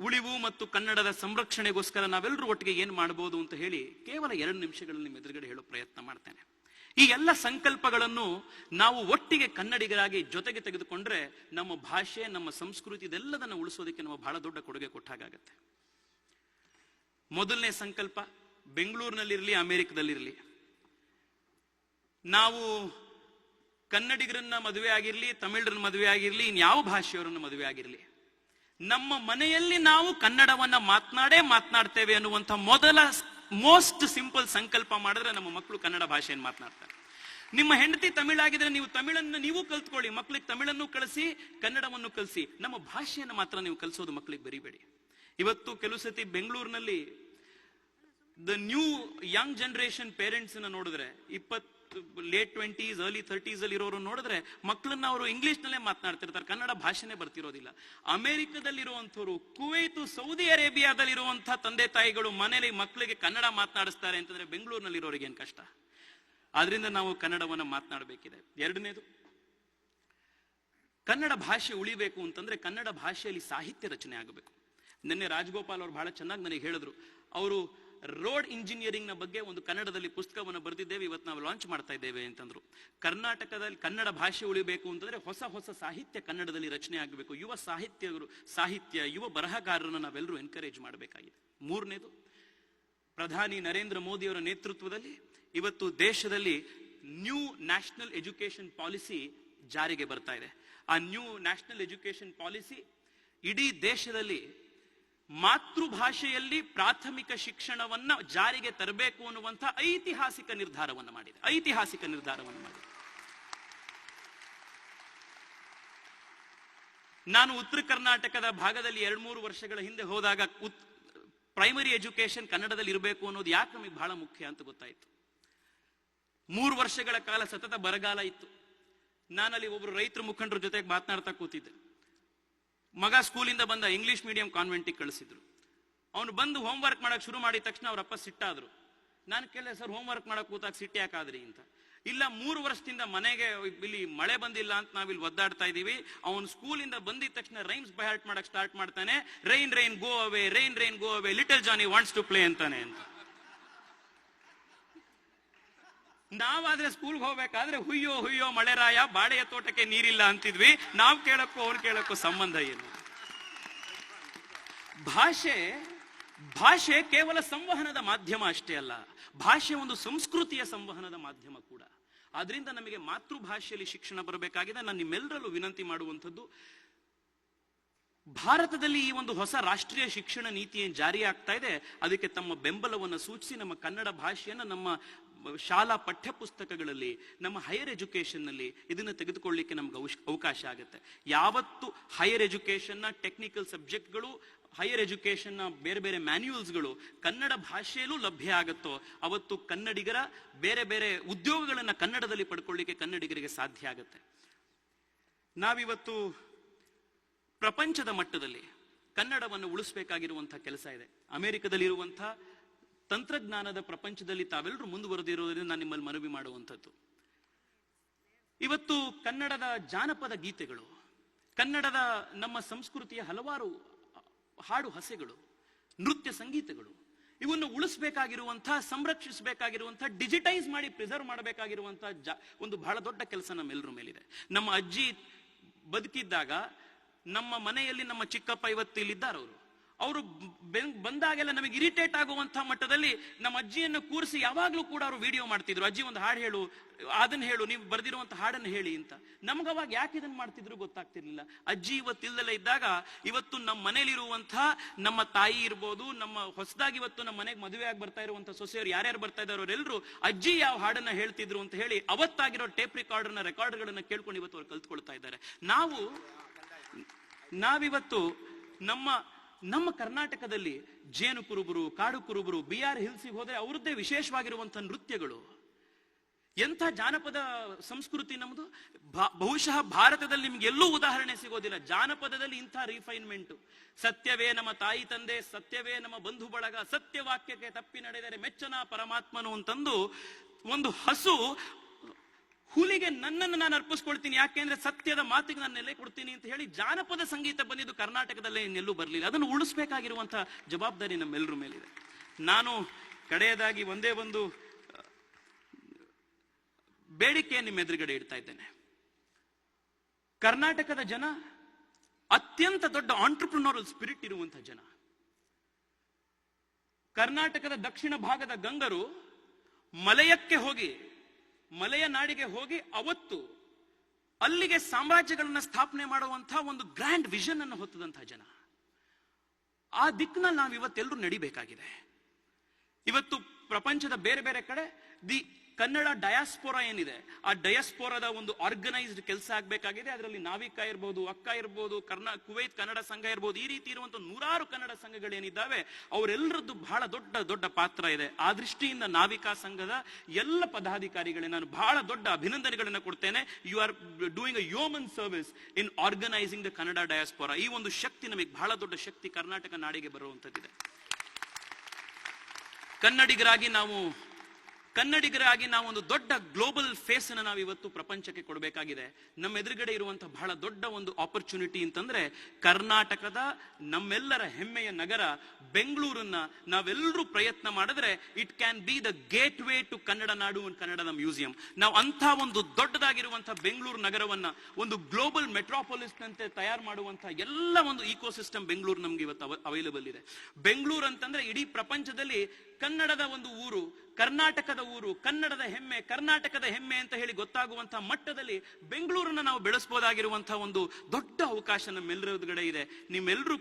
ಉಳಿವು ಮತ್ತು ಕನ್ನಡದ ಸಂರಕ್ಷಣೆಗೋಸ್ಕರ ನಾವೆಲ್ಲರೂ ಒಟ್ಟಿಗೆ ಏನು ಮಾಡಬಹುದು ಅಂತ ಹೇಳಿ ಕೇವಲ ಎರಡು ನಿಮಿಷಗಳಲ್ಲಿ ನಿಮ್ಮ ಎದುರುಗಡೆ ಹೇಳೋ ಪ್ರಯತ್ನ ಮಾಡ್ತೇನೆ. ಈ ಎಲ್ಲ ಸಂಕಲ್ಪಗಳನ್ನು ನಾವು ಒಟ್ಟಿಗೆ ಕನ್ನಡಿಗರಾಗಿ ಜೊತೆಗೆ ತೆಗೆದುಕೊಂಡ್ರೆ ನಮ್ಮ ಭಾಷೆ, ನಮ್ಮ ಸಂಸ್ಕೃತಿ ಇದೆಲ್ಲದನ್ನು ಉಳಿಸೋದಕ್ಕೆ ನಾವು ಬಹಳ ದೊಡ್ಡ ಕೊಡುಗೆ ಕೊಟ್ಟಾಗತ್ತೆ ಮೊದಲನೇ ಸಂಕಲ್ಪ ಬೆಂಗಳೂರಿನಲ್ಲಿರಲಿ, ಅಮೆರಿಕದಲ್ಲಿರಲಿ. ನಾವು ಕನ್ನಡಿಗರನ್ನ ಮದುವೆ ಆಗಿರಲಿ, ತಮಿಳರನ್ನ ಮದುವೆ ಆಗಿರಲಿ ಇನ್ಯಾವ ಭಾಷೆಯವರನ್ನ ಮದುವೆ ಆಗಿರಲಿ, ನಮ್ಮ ಮನೆಯಲ್ಲಿ ನಾವು ಕನ್ನಡವನ್ನ ಮಾತನಾಡೇ ಮಾತನಾಡ್ತೇವೆ ಅನ್ನುವಂಥ ಮೊದಲ ಮೋಸ್ಟ್ ಸಿಂಪಲ್ ಸಂಕಲ್ಪ ಮಾಡಿದ್ರೆ ನಮ್ಮ ಮಕ್ಕಳು ಕನ್ನಡ ಭಾಷೆಯನ್ನು ಮಾತನಾಡ್ತಾರೆ. ನಿಮ್ಮ ಹೆಂಡತಿ ತಮಿಳಾಗಿದ್ರೆ ನೀವು ತಮಿಳನ್ನು ನೀವು ಕಲ್ತ್ಕೊಳ್ಳಿ ಮಕ್ಕಳಿಗೆ ತಮಿಳನ್ನು ಕಲಿಸಿ ಕನ್ನಡವನ್ನು ಕಲಿಸಿ. ನಮ್ಮ ಭಾಷೆಯನ್ನು ಮಾತ್ರ ನೀವು ಕಲಿಸೋದು ಮಕ್ಕಳಿಗೆ ಬರಿಬೇಡಿ. ಇವತ್ತು ಕೆಲವು ಸತಿ ಬೆಂಗಳೂರಿನಲ್ಲಿ the new young generation parents ನೋಡಿದ್ರೆ, ಇಪ್ಪತ್ತು ಲೇಟ್ ಟ್ವೆಂಟೀಸ್ ಅರ್ಲಿ ಥರ್ಟೀಸ್ ಅಲ್ಲಿ ಇರೋರು ನೋಡಿದ್ರೆ ಮಕ್ಕಳನ್ನ ಅವರು ಇಂಗ್ಲಿಷ್ ನಲ್ಲೇ ಮಾತನಾಡ್ತಿರ್ತಾರೆ, ಕನ್ನಡ ಭಾಷೆನೇ ಬರ್ತಿರೋದಿಲ್ಲ. ಅಮೆರಿಕದಲ್ಲಿರುವಂಥವ್ರು, ಕುವೈತು, ಸೌದಿ ಅರೇಬಿಯಾದಲ್ಲಿರುವಂತಹ ತಂದೆ ತಾಯಿಗಳು ಮನೇಲಿ ಮಕ್ಕಳಿಗೆ ಕನ್ನಡ ಮಾತನಾಡಿಸ್ತಾರೆ ಅಂತಂದ್ರೆ ಬೆಂಗಳೂರಿನಲ್ಲಿರೋರಿಗೆ ಏನ್ ಕಷ್ಟ? ಆದ್ರಿಂದ ನಾವು ಕನ್ನಡವನ್ನ ಮಾತನಾಡಬೇಕಿದೆ. ಎರಡನೇದು, ಕನ್ನಡ ಭಾಷೆ ಉಳಿಬೇಕು ಅಂತಂದ್ರೆ ಕನ್ನಡ ಭಾಷೆಯಲ್ಲಿ ಸಾಹಿತ್ಯ ರಚನೆ ಆಗಬೇಕು. ನಿನ್ನೆ ರಾಜಗೋಪಾಲ್ ಅವರು ಬಹಳ ಚೆನ್ನಾಗಿ ನನಗೆ ಹೇಳಿದ್ರು. ಅವರು ರೋಡ್ ಇಂಜಿನಿಯರಿಂಗ್ನ ಬಗ್ಗೆ ಒಂದು ಕನ್ನಡದಲ್ಲಿ ಪುಸ್ತಕವನ್ನು ಬರೆದಿದ್ದೇವೆ, ಇವತ್ತು ನಾವು ಲಾಂಚ್ ಮಾಡ್ತಾ ಇದ್ದೇವೆ ಅಂತಂದ್ರು. ಕರ್ನಾಟಕದಲ್ಲಿ ಕನ್ನಡ ಭಾಷೆ ಉಳಿಬೇಕು ಅಂತಂದ್ರೆ ಹೊಸ ಹೊಸ ಸಾಹಿತ್ಯ ಕನ್ನಡದಲ್ಲಿ ರಚನೆ ಆಗಬೇಕು. ಯುವ ಸಾಹಿತ್ಯರು, ಸಾಹಿತ್ಯ, ಯುವ ಬರಹಗಾರರನ್ನು ನಾವೆಲ್ಲರೂ ಎನ್ಕರೇಜ್ ಮಾಡಬೇಕಾಗಿದೆ. ಮೂರನೇದು, ಪ್ರಧಾನಿ ನರೇಂದ್ರ ಮೋದಿಯವರ ನೇತೃತ್ವದಲ್ಲಿ ಇವತ್ತು ದೇಶದಲ್ಲಿ ನ್ಯೂ ನ್ಯಾಷನಲ್ ಎಜುಕೇಶನ್ ಪಾಲಿಸಿ ಜಾರಿಗೆ ಬರ್ತಾ ಇದೆ. ಆ ನ್ಯೂ ನ್ಯಾಷನಲ್ ಎಜುಕೇಶನ್ ಪಾಲಿಸಿ ಇಡೀ ದೇಶದಲ್ಲಿ ಮಾತೃಭಾಷೆಯಲ್ಲಿ ಪ್ರಾಥಮಿಕ ಶಿಕ್ಷಣವನ್ನ ಜಾರಿಗೆ ತರಬೇಕು ಅನ್ನುವಂತಹ ಐತಿಹಾಸಿಕ ನಿರ್ಧಾರವನ್ನು ಮಾಡಿದೆ. ಐತಿಹಾಸಿಕ ನಿರ್ಧಾರವನ್ನು ಮಾಡಿದೆ. ನಾನು ಉತ್ತರ ಕರ್ನಾಟಕದ ಭಾಗದಲ್ಲಿ ಎರಡ್ ಮೂರು ವರ್ಷಗಳ ಹಿಂದೆ ಹೋದಾಗ ಉತ್ ಪ್ರೈಮರಿ ಎಜುಕೇಶನ್ ಕನ್ನಡದಲ್ಲಿ ಇರಬೇಕು ಅನ್ನೋದು ಯಾಕೆ ನಮಗೆ ಬಹಳ ಮುಖ್ಯ ಅಂತ ಗೊತ್ತಾಯ್ತು. ಮೂರು ವರ್ಷಗಳ ಕಾಲ ಸತತ ಬರಗಾಲ ಇತ್ತು. ನಾನಲ್ಲಿ ಒಬ್ಬರು ರೈತರ ಮುಖಂಡರ ಜೊತೆಗೆ ಮಾತನಾಡ್ತಾ ಕೂತಿದ್ದೆ. ಮಗ ಸ್ಕೂಲಿಂದ ಬಂದ ಇಂಗ್ಲಿಷ್ ಮೀಡಿಯಂ ಕಾನ್ವೆಂಟಿಗೆ ಕಳಿಸಿದ್ರು. ಅವನು ಬಂದು ಹೋಮ್ವರ್ಕ್ ಮಾಡಕ್ ಶುರು ಮಾಡಿದ ತಕ್ಷಣ ಅವರಪ್ಪ ಸಿಟ್ಟಾದ್ರು. ನಾನು ಕೇಳಿದೆ ಸರ್ ಹೋಮ್ವರ್ಕ್ ಮಾಡಕ್ ಕೂತಾಗ ಸಿಟ್ಟು ಯಾಕಾದ್ರಿ ಅಂತ. ಇಲ್ಲ, ಮೂರು ವರ್ಷದಿಂದ ಮನೆಗೆ ಇಲ್ಲಿ ಮಳೆ ಬಂದಿಲ್ಲ ಅಂತ ನಾವಿಲ್ಲಿ ಒದ್ದಾಡ್ತಾ ಇದೀವಿ. ಅವನು ಸ್ಕೂಲಿಂದ ಬಂದಿದ ತಕ್ಷಣ ರೈಮ್ಸ್ ಬಯಾಲ್ಟ್ ಮಾಡಕ್ ಸ್ಟಾರ್ಟ್ ಮಾಡ್ತಾನೆ. Rain rain go away rain rain go away little Johnny wants to play ಅಂತಾನೆ ಅಂತ. ನಾವಾದ್ರೆ ಸ್ಕೂಲ್ಗೆ ಹೋಗ್ಬೇಕಾದ್ರೆ ಹುಯ್ಯೋ ಹುಯ್ಯೋ ಮಳೆರಾಯ ಬಾಳೆಯ ತೋಟಕ್ಕೆ ನೀರಿಲ್ಲ ಅಂತಿದ್ವಿ. ನಾವ್ ಕೇಳಕ್ಕೂ ಅವ್ರು ಕೇಳಕ್ಕೂ ಸಂಬಂಧ ಏನು? ಭಾಷೆ ಭಾಷೆ ಕೇವಲ ಸಂವಹನದ ಮಾಧ್ಯಮ ಅಷ್ಟೇ ಅಲ್ಲ, ಭಾಷೆ ಒಂದು ಸಂಸ್ಕೃತಿಯ ಸಂವಹನದ ಮಾಧ್ಯಮ ಕೂಡ. ಆದ್ರಿಂದ ನಮಗೆ ಮಾತೃಭಾಷೆಯಲ್ಲಿ ಶಿಕ್ಷಣ ಬರಬೇಕಾಗಿದೆ. ನಾನು ನಿಮ್ಮೆಲ್ಲರಲ್ಲೂ ವಿನಂತಿ ಮಾಡುವಂಥದ್ದು, ಭಾರತದಲ್ಲಿ ಈ ಒಂದು ಹೊಸ ರಾಷ್ಟ್ರೀಯ ಶಿಕ್ಷಣ ನೀತಿ ಏನ್ ಜಾರಿ ಆಗ್ತಾ ಇದೆ. ಅದಕ್ಕೆ ತಮ್ಮ ಬೆಂಬಲವನ್ನು ಸೂಚಿಸಿ ನಮ್ಮ ಕನ್ನಡ ಭಾಷೆಯನ್ನು ನಮ್ಮ ಶಾಲಾ ಪಠ್ಯಪುಸ್ತಕಗಳಲ್ಲಿ, ನಮ್ಮ ಹೈಯರ್ ಎಜುಕೇಷನ್ನಲ್ಲಿ ಇದನ್ನು ತೆಗೆದುಕೊಳ್ಳಿಕ್ಕೆ ನಮ್ಗೆ ಅವಕಾಶ ಆಗುತ್ತೆ. ಯಾವತ್ತು ಹೈಯರ್ ಎಜುಕೇಶನ್ನ ಟೆಕ್ನಿಕಲ್ ಸಬ್ಜೆಕ್ಟ್ಗಳು ಹೈಯರ್ ಎಜುಕೇಷನ್ನ ಬೇರೆ ಬೇರೆ ಮ್ಯಾನ್ಯೂಲ್ಸ್ಗಳು ಕನ್ನಡ ಭಾಷೆಯಲ್ಲೂ ಲಭ್ಯ ಆಗುತ್ತೋ, ಅವತ್ತು ಕನ್ನಡಿಗರ ಬೇರೆ ಬೇರೆ ಉದ್ಯೋಗಗಳನ್ನು ಕನ್ನಡದಲ್ಲಿ ಪಡ್ಕೊಳ್ಳಿಕ್ಕೆ ಕನ್ನಡಿಗರಿಗೆ ಸಾಧ್ಯ ಆಗುತ್ತೆ. ನಾವಿವತ್ತು ಪ್ರಪಂಚದ ಮಟ್ಟದಲ್ಲಿ ಕನ್ನಡವನ್ನು ಉಳಿಸಬೇಕಾಗಿರುವಂತಹ ಕೆಲಸ ಇದೆ. ಅಮೆರಿಕದಲ್ಲಿರುವಂತಹ ತಂತ್ರಜ್ಞಾನದ ಪ್ರಪಂಚದಲ್ಲಿ ತಾವೆಲ್ಲರೂ ಮುಂದುವರೆದಿರುವುದರಿಂದ ನಾನು ನಿಮ್ಮಲ್ಲಿ ಮನವಿ ಮಾಡುವಂಥದ್ದು. ಇವತ್ತು ಕನ್ನಡದ ಜಾನಪದ ಗೀತೆಗಳು, ಕನ್ನಡದ ನಮ್ಮ ಸಂಸ್ಕೃತಿಯ ಹಲವಾರು ಹಾಡು ಹಸೆಗಳು, ನೃತ್ಯ ಸಂಗೀತಗಳು, ಇವನ್ನು ಉಳಿಸಬೇಕಾಗಿರುವಂತಹ ಸಂರಕ್ಷಿಸಬೇಕಾಗಿರುವಂತಹ ಡಿಜಿಟೈಸ್ ಮಾಡಿ ಪ್ರಿಸರ್ವ್ ಮಾಡಬೇಕಾಗಿರುವಂತಹ ಒಂದು ಬಹಳ ದೊಡ್ಡ ಕೆಲಸ ನಮ್ಮೆಲ್ಲರ ಮೇಲಿದೆ. ನಮ್ಮ ಅಜ್ಜಿ ಬದುಕಿದ್ದಾಗ ನಮ್ಮ ಮನೆಯಲ್ಲಿ ನಮ್ಮ ಚಿಕ್ಕಪ್ಪ ಇವತ್ತು ಇಲ್ಲಿದ್ದಾರೆ ಅವರು. ಅವರು ಬಂದಾಗೆಲ್ಲ ನಮಗೆ ಇರಿಟೇಟ್ ಆಗುವಂತಹ ಮಟ್ಟದಲ್ಲಿ ನಮ್ಮ ಅಜ್ಜಿಯನ್ನು ಕೂರಿಸಿ ಯಾವಾಗಲೂ ಕೂಡ ಅವರು ವಿಡಿಯೋ ಮಾಡ್ತಿದ್ರು. ಅಜ್ಜಿ ಒಂದು ಹಾಡು ಹೇಳು, ಅದನ್ನ ಹೇಳು, ನೀವು ಬರೆದಿರುವಂತ ಹಾಡನ್ನು ಹೇಳಿ ಅಂತ. ನಮ್ಗೆ ಅವಾಗ ಯಾಕೆ ಇದನ್ನ ಮಾಡ್ತಿದ್ರು ಗೊತ್ತಾಗ್ತಿರ್ಲಿಲ್ಲ. ಅಜ್ಜಿ ಇವತ್ತು ಇಲ್ದಲೇ ಇದ್ದಾಗ ಇವತ್ತು ನಮ್ಮ ಮನೇಲಿರುವಂತಹ ನಮ್ಮ ತಾಯಿ ಇರ್ಬೋದು, ನಮ್ಮ ಹೊಸದಾಗಿ ಇವತ್ತು ನಮ್ಮ ಮನೆಗೆ ಮದುವೆ ಆಗಿ ಬರ್ತಾ ಇರುವಂತಹ ಸೊಸೆಯವರು ಯಾರ್ಯಾರು ಬರ್ತಾ ಇದ್ದಾರೋ ಅವರೆಲ್ಲರೂ ಅಜ್ಜಿ ಯಾವ ಹಾಡನ್ನ ಹೇಳ್ತಿದ್ರು ಅಂತ ಹೇಳಿ ಅವತ್ತಾಗಿರೋ ಟೇಪ್ ರೆಕಾರ್ಡರ್ನ ರೆಕಾರ್ಡ್ಗಳನ್ನ ಕೇಳ್ಕೊಂಡು ಇವತ್ತು ಅವ್ರು ಕಲ್ತ್ಕೊಳ್ತಾ ಇದ್ದಾರೆ. ನಾವು, ನಾವಿವತ್ತು ನಮ್ಮ ನಮ್ಮ ಕರ್ನಾಟಕದಲ್ಲಿ ಜೇನು ಕುರುಬರು ಕಾಡು ಕುರುಬರು ಬಿ ಆರ್ ಹಿಲ್ಸಿಗೆ ಹೋದರೆ ಅವರದ್ದೇ ವಿಶೇಷವಾಗಿರುವಂತಹ ನೃತ್ಯಗಳು. ಎಂಥ ಜಾನಪದ ಸಂಸ್ಕೃತಿ ನಮ್ಮದು ಬಹುಶಃ ಭಾರತದಲ್ಲಿ ನಿಮ್ಗೆ ಎಲ್ಲೂ ಉದಾಹರಣೆ ಸಿಗೋದಿಲ್ಲ. ಜಾನಪದದಲ್ಲಿ ಇಂಥ ರಿಫೈನ್ಮೆಂಟ್ ಸತ್ಯವೇ ನಮ್ಮ ತಾಯಿ ತಂದೆ, ಸತ್ಯವೇ ನಮ್ಮ ಬಂಧು ಬಳಗ, ಸತ್ಯವಾಕ್ಯಕ್ಕೆ ತಪ್ಪಿ ನಡೆದರೆ ಮೆಚ್ಚನ ಪರಮಾತ್ಮನು ಅಂತಂದು ಒಂದು ಹಸು ಹುಲಿಗೆ ನನ್ನನ್ನು ನಾನು ಅರ್ಪಿಸ್ಕೊಳ್ತೀನಿ. ಯಾಕೆಂದ್ರೆ ಸತ್ಯದ ಮಾತಿಗೆ ನಾನು ನೆಲೆ ಕೊಡ್ತೀನಿ ಅಂತ ಹೇಳಿ ಜಾನಪದ ಸಂಗೀತ ಬಂದಿದ್ದು ಕರ್ನಾಟಕದಲ್ಲೇ ಇನ್ನೆಲ್ಲೂ ಬರಲಿಲ್ಲ. ಅದನ್ನು ಉಳಿಸ್ಬೇಕಾಗಿರುವಂತಹ ಜವಾಬ್ದಾರಿ ನಮ್ಮೆಲ್ಲರ ಮೇಲಿದೆ. ನಾನು ಕಡೆಯದಾಗಿ ಒಂದೇ ಒಂದು ಬೇಡಿಕೆ ನಿಮ್ಮ ಎದುರುಗಡೆ ಇಡ್ತಾ ಇದ್ದೇನೆ. ಕರ್ನಾಟಕದ ಜನ, ಅತ್ಯಂತ ದೊಡ್ಡ ಆಂಟ್ರಪ್ರಿನೋರಲ್ ಸ್ಪಿರಿಟ್ ಇರುವಂತಹ ಜನ. ಕರ್ನಾಟಕದ ದಕ್ಷಿಣ ಭಾಗದ ಗಂಗರು ಮಲಯಕ್ಕೆ ಹೋಗಿ ಮಲೆಯ ನಾಡಿಗೆ ಹೋಗಿ ಅವತ್ತು ಅಲ್ಲಿಗೆ ಸಾಮ್ರಾಜ್ಯಗಳನ್ನ ಸ್ಥಾಪನೆ ಮಾಡುವಂತಹ ಒಂದು ಗ್ರ್ಯಾಂಡ್ ವಿಷನ್ ಅನ್ನು ಹೊತ್ತದಂತಹ ಜನ. ಆ ದಿಕ್ಕಿನಲ್ಲಿ ನಾವು ಇವತ್ತೆಲ್ಲರೂ ನಡಿಬೇಕಾಗಿದೆ. ಇವತ್ತು ಪ್ರಪಂಚದ ಬೇರೆ ಬೇರೆ ಕಡೆ ದಿ ಕನ್ನಡ ಡಯಾಸ್ಪೋರಾ ಏನಿದೆ, ಆ ಡಯಾಸ್ಪೋರಾದ ಒಂದು ಆರ್ಗನೈಸ್ಡ್ ಕೆಲಸ ಆಗಬೇಕಾಗಿದೆ. ಅದರಲ್ಲಿ ನಾವಿಕ ಇರ್ಬೋದು, ಅಕ್ಕ ಇರ್ಬೋದು, ಕರ್ನಾ, ಕುವೈತ್ ಕನ್ನಡ ಸಂಘ ಇರ್ಬೋದು, ಈ ರೀತಿ ಇರುವಂತಹ ನೂರಾರು ಕನ್ನಡ ಸಂಘಗಳೇನಿದ್ದಾವೆ, ಅವರೆಲ್ಲರದ್ದು ಬಹಳ ದೊಡ್ಡ ದೊಡ್ಡ ಪಾತ್ರ ಇದೆ. ಆ ದೃಷ್ಟಿಯಿಂದ ನಾವಿಕಾ ಸಂಘದ ಎಲ್ಲ ಪದಾಧಿಕಾರಿಗಳೇ, ನಾನು ಬಹಳ ದೊಡ್ಡ ಅಭಿನಂದನೆಗಳನ್ನು ಕೊಡ್ತೇನೆ. You are doing a human service in organizing the Kannada diaspora ಈ ಒಂದು ಶಕ್ತಿ ನಮಗೆ ಬಹಳ ದೊಡ್ಡ ಶಕ್ತಿ ಕರ್ನಾಟಕ ನಾಡಿಗೆ ಬರುವಂತದ್ದಿದೆ. ಕನ್ನಡಿಗರಾಗಿ ನಾವು ಕನ್ನಡಿಗರಾಗಿ ನಾವು ಒಂದು ದೊಡ್ಡ ಗ್ಲೋಬಲ್ ಫೇಸ್ ಅನ್ನು ನಾವು ಇವತ್ತು ಪ್ರಪಂಚಕ್ಕೆ ಕೊಡಬೇಕಾಗಿದೆ. ನಮ್ಮ ಎದುರುಗಡೆ ಇರುವಂತಹ ಬಹಳ ದೊಡ್ಡ ಒಂದು ಆಪರ್ಚುನಿಟಿ ಅಂತಂದ್ರೆ ಕರ್ನಾಟಕದ ನಮ್ಮೆಲ್ಲರ ಹೆಮ್ಮೆಯ ನಗರ ಬೆಂಗಳೂರನ್ನ ನಾವೆಲ್ಲರೂ ಪ್ರಯತ್ನ ಮಾಡಿದ್ರೆ it can be the gateway to Kannada Nadu and ಕನ್ನಡದ ಮ್ಯೂಸಿಯಂ ನಾವು ಅಂಥ ಒಂದು ದೊಡ್ಡದಾಗಿರುವಂತಹ ಬೆಂಗಳೂರು ನಗರವನ್ನ ಒಂದು ಗ್ಲೋಬಲ್ ಮೆಟ್ರೋಪಾಲಿಸ್ ನಂತೆ ತಯಾರು ಮಾಡುವಂತಹ ಎಲ್ಲ ಒಂದು ಇಕೋಸಿಸ್ಟಮ್ ಬೆಂಗಳೂರು ನಮ್ಗೆ ಇವತ್ತು ಅವೈಲೇಬಲ್ ಇದೆ. ಬೆಂಗಳೂರು ಅಂತಂದ್ರೆ ಇಡೀ ಪ್ರಪಂಚದಲ್ಲಿ ಕನ್ನಡದ ಒಂದು ಊರು ಕರ್ನಾಟಕದ ಊರು, ಕನ್ನಡದ ಹೆಮ್ಮೆ, ಕರ್ನಾಟಕದ ಹೆಮ್ಮೆ ಅಂತ ಹೇಳಿ ಗೊತ್ತಾಗುವಂತಹ ಮಟ್ಟದಲ್ಲಿ ಬೆಂಗಳೂರನ್ನ ನಾವು ಬೆಳೆಸಬಹುದಾಗಿರುವಂತಹ ಒಂದು ದೊಡ್ಡ ಅವಕಾಶ ನಮ್ಮೆಲ್ಲರ ಎದುರುಗಡೆ ಇದೆ. ನಿಮ್ಮೆಲ್ಲರೂ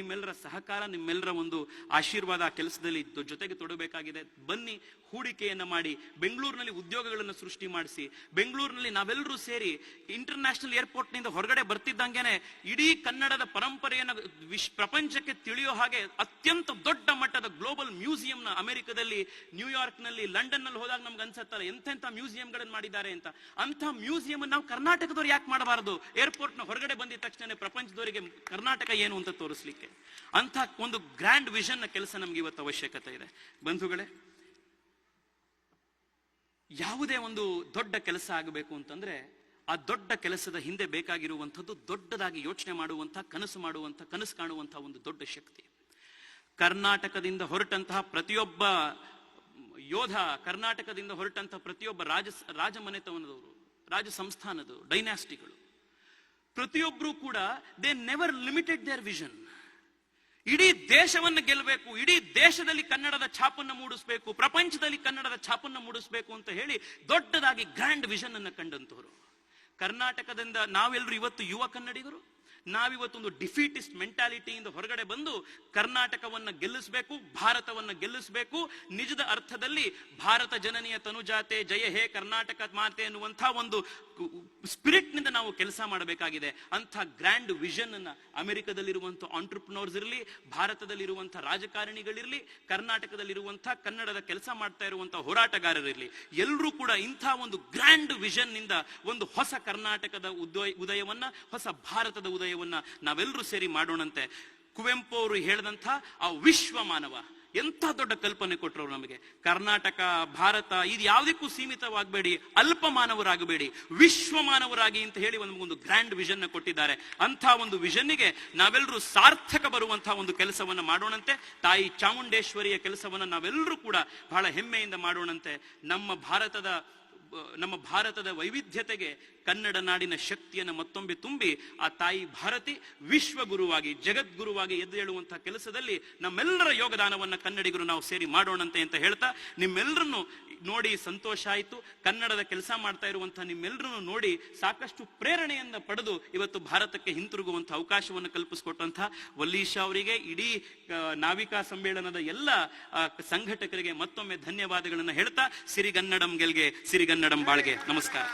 ನಿಮ್ಮೆಲ್ಲರ ಸಹಕಾರ, ನಿಮ್ಮೆಲ್ಲರ ಒಂದು ಆಶೀರ್ವಾದ ಕೆಲಸದಲ್ಲಿ ಜೊತೆಗೆ ತೊಡಬೇಕಾಗಿದೆ. ಬನ್ನಿ ಹೂಡಿಕೆಯನ್ನು ಮಾಡಿ, ಬೆಂಗಳೂರಿನಲ್ಲಿ ಉದ್ಯೋಗಗಳನ್ನು ಸೃಷ್ಟಿ ಮಾಡಿಸಿ, ಬೆಂಗಳೂರಿನಲ್ಲಿ ನಾವೆಲ್ಲರೂ ಸೇರಿ ಇಂಟರ್ನ್ಯಾಷನಲ್ ಏರ್ಪೋರ್ಟ್ನಿಂದ ಹೊರಗಡೆ ಬರ್ತಿದ್ದಂಗೆನೆ ಇಡೀ ಕನ್ನಡದ ಪರಂಪರೆಯನ್ನು ವಿಶ್, ಪ್ರಪಂಚಕ್ಕೆ ತಿಳಿಯೋ ಹಾಗೆ ಅತ್ಯಂತ ದೊಡ್ಡ ಮಟ್ಟದ ಗ್ಲೋಬಲ್ ಮ್ಯೂಸಿಯಂನ ಅಮೆರಿಕದಲ್ಲಿ, ನ್ಯೂಯಾರ್ಕ್ ನಲ್ಲಿ ಲಂಡನ್ನಲ್ಲಿ ಹೋದಾಗ ನಮ್ಗೆ ಅನ್ಸತ್ತಲ್ಲ ಎಂತೆಂತ ಮ್ಯೂಸಿಯಂಗಳನ್ನು ಮಾಡಿದ್ದಾರೆ ಅಂತ. ಅಂತ ಮ್ಯೂಸಿಯಂ ನಾವು ಕರ್ನಾಟಕದವ್ರು ಯಾಕೆ ಮಾಡಬಾರದು? ಏರ್ಪೋರ್ಟ್ನ ಹೊರಗಡೆ ಬಂದಿದ ತಕ್ಷಣ ಪ್ರಪಂಚದವರಿಗೆ ಕರ್ನಾಟಕ ಏನು ಅಂತ ತೋರಿಸ್ಲಿಕ್ಕೆ. ಅಂತ ಒಂದು ಗ್ರ್ಯಾಂಡ್ ವಿಷನ್ನ ಕೆಲಸ ನಮ್ಗೆ ಇವತ್ತು ಅವಶ್ಯಕತೆ ಇದೆ. ಬಂಧುಗಳೇ, ಯಾವುದೇ ಒಂದು ದೊಡ್ಡ ಕೆಲಸ ಆಗಬೇಕು ಅಂತಂದ್ರೆ ಆ ದೊಡ್ಡ ಕೆಲಸದ ಹಿಂದೆ ಬೇಕಾಗಿರುವಂಥದ್ದು ದೊಡ್ಡದಾಗಿ ಯೋಚನೆ ಮಾಡುವಂತಹ ಕನಸು ಮಾಡುವಂತಹ ಕನಸು ಕಾಣುವಂತಹ ಒಂದು ದೊಡ್ಡ ಶಕ್ತಿ. ಕರ್ನಾಟಕದಿಂದ ಹೊರಟಂತಹ ಪ್ರತಿಯೊಬ್ಬ ಯೋಧ ಕರ್ನಾಟಕದಿಂದ ಹೊರಟಂತಹ ಪ್ರತಿಯೊಬ್ಬ ರಾಜ ರಾಜಮನೆತನದವರು, ರಾಜ ಸಂಸ್ಥಾನದವರು ಡೈನಾಸ್ಟಿಗಳು ಪ್ರತಿಯೊಬ್ಬರೂ ಕೂಡ they never limited their vision ಇಡೀ ದೇಶವನ್ನು ಗೆಲ್ಲಬೇಕು, ಇಡೀ ದೇಶದಲ್ಲಿ ಕನ್ನಡದ ಛಾಪನ್ನು ಮೂಡಿಸಬೇಕು, ಪ್ರಪಂಚದಲ್ಲಿ ಕನ್ನಡದ ಛಾಪನ್ನು ಮೂಡಿಸಬೇಕು ಅಂತ ಹೇಳಿ ದೊಡ್ಡದಾಗಿ ಗ್ರ್ಯಾಂಡ್ ವಿಷನ್ ಅನ್ನು ಕಂಡಂತವರು. ಕರ್ನಾಟಕದಿಂದ ನಾವೆಲ್ಲರೂ ಇವತ್ತು ಯುವ ಕನ್ನಡಿಗರು ನಾವಿವತ್ತೊಂದು ಡಿಫೀಟಿಸ್ಟ್ ಮೆಂಟಾಲಿಟಿಯಿಂದ ಹೊರಗಡೆ ಬಂದು ಕರ್ನಾಟಕವನ್ನ ಗೆಲ್ಲಿಸಬೇಕು, ಭಾರತವನ್ನ ಗೆಲ್ಲಿಸಬೇಕು. ನಿಜದ ಅರ್ಥದಲ್ಲಿ ಭಾರತ ಜನನಿಯ ತನುಜಾತೆ, ಜಯ ಹೇ ಕರ್ನಾಟಕ ಮಾತೆ ಎನ್ನುವಂಥ ಒಂದು ಸ್ಪಿರಿಟ್ನಿಂದ ನಾವು ಕೆಲಸ ಮಾಡಬೇಕಾಗಿದೆ. ಅಂಥ ಗ್ರ್ಯಾಂಡ್ ವಿಷನ್ ಅನ್ನ ಅಮೆರಿಕದಲ್ಲಿರುವಂಥ ಆಂಟ್ರಪ್ರನೋರ್ಸ್ ಇರಲಿ, ಭಾರತದಲ್ಲಿರುವಂಥ ರಾಜಕಾರಣಿಗಳಿರಲಿ, ಕರ್ನಾಟಕದಲ್ಲಿರುವಂಥ ಕನ್ನಡದ ಕೆಲಸ ಮಾಡ್ತಾ ಇರುವಂಥ ಹೋರಾಟಗಾರರಿರಲಿ ಎಲ್ಲರೂ ಕೂಡ ಇಂಥ ಒಂದು ಗ್ರ್ಯಾಂಡ್ ವಿಷನ್ನಿಂದ ಒಂದು ಹೊಸ ಕರ್ನಾಟಕದ ಉದಯ, ಉದಯವನ್ನ, ಹೊಸ ಭಾರತದ ಉದಯವನ್ನ ನಾವೆಲ್ಲರೂ ಸೇರಿ ಮಾಡೋಣಂತೆ. ಕುವೆಂಪು ಅವರು ಹೇಳಿದಂಥ ಆ ವಿಶ್ವ ಮಾನವ ಎಂಥ ದೊಡ್ಡ ಕಲ್ಪನೆ ಕೊಟ್ಟರು ನಮಗೆ. ಕರ್ನಾಟಕ, ಭಾರತ, ಇದು ಯಾವುದಕ್ಕೂ ಸೀಮಿತವಾಗಬೇಡಿ ಅಲ್ಪ ಮಾನವರಾಗಬೇಡಿ ವಿಶ್ವ ಮಾನವರಾಗಿ ಅಂತ ಹೇಳಿ ಒಂದು ಒಂದು ಗ್ರ್ಯಾಂಡ್ ವಿಷನ್ ಕೊಟ್ಟಿದ್ದಾರೆ. ಅಂಥ ಒಂದು ವಿಷನ್ನಿಗೆ ನಾವೆಲ್ಲರೂ ಸಾರ್ಥಕ ಬರುವಂತಹ ಒಂದು ಕೆಲಸವನ್ನ ಮಾಡೋಣಂತೆ. ತಾಯಿ ಚಾಮುಂಡೇಶ್ವರಿಯ ಕೆಲಸವನ್ನು ನಾವೆಲ್ಲರೂ ಕೂಡ ಬಹಳ ಹೆಮ್ಮೆಯಿಂದ ಮಾಡೋಣಂತೆ. ನಮ್ಮ ಭಾರತದ ನಮ್ಮ ಭಾರತದ ವೈವಿಧ್ಯತೆಗೆ ಕನ್ನಡ ನಾಡಿನ ಶಕ್ತಿಯನ್ನು ಮತ್ತೊಮ್ಮೆ ತುಂಬಿ, ಆ ತಾಯಿ ಭಾರತಿ ವಿಶ್ವಗುರುವಾಗಿ, ಜಗದ್ಗುರುವಾಗಿ ಎದ್ದೇಳುವಂತಹ ಕೆಲಸದಲ್ಲಿ ನಮ್ಮೆಲ್ಲರ ಯೋಗದಾನವನ್ನು ಕನ್ನಡಿಗರು ನಾವು ಸೇರಿ ಮಾಡೋಣಂತೆ ಅಂತ ಹೇಳ್ತಾ, ನಿಮ್ಮೆಲ್ಲರನ್ನು ನೋಡಿ ಸಂತೋಷ ಆಯಿತು. ಕನ್ನಡದ ಕೆಲಸ ಮಾಡ್ತಾ ಇರುವಂತಹ ನಿಮ್ಮೆಲ್ಲರನ್ನು ನೋಡಿ ಸಾಕಷ್ಟು ಪ್ರೇರಣೆಯನ್ನ ಪಡೆದು ಇವತ್ತು ಭಾರತಕ್ಕೆ ಹಿಂತಿರುಗುವಂತಹ ಅವಕಾಶವನ್ನು ಕಲ್ಪಿಸಿಕೊಟ್ಟಂತಹ ವಲ್ಲೀಶಾ ಅವರಿಗೆ, ಇಡೀ ನಾವಿಕಾ ಸಮ್ಮೇಳನದ ಎಲ್ಲ ಸಂಘಟಕರಿಗೆ ಮತ್ತೊಮ್ಮೆ ಧನ್ಯವಾದಗಳನ್ನು ಹೇಳ್ತಾ ಸಿರಿಗನ್ನಡಂ ಗೆಲ್ಗೆ, ಸಿರಿಗನ್ನಡಂ ಬಾಳ್ಗೆ. ನಮಸ್ಕಾರ.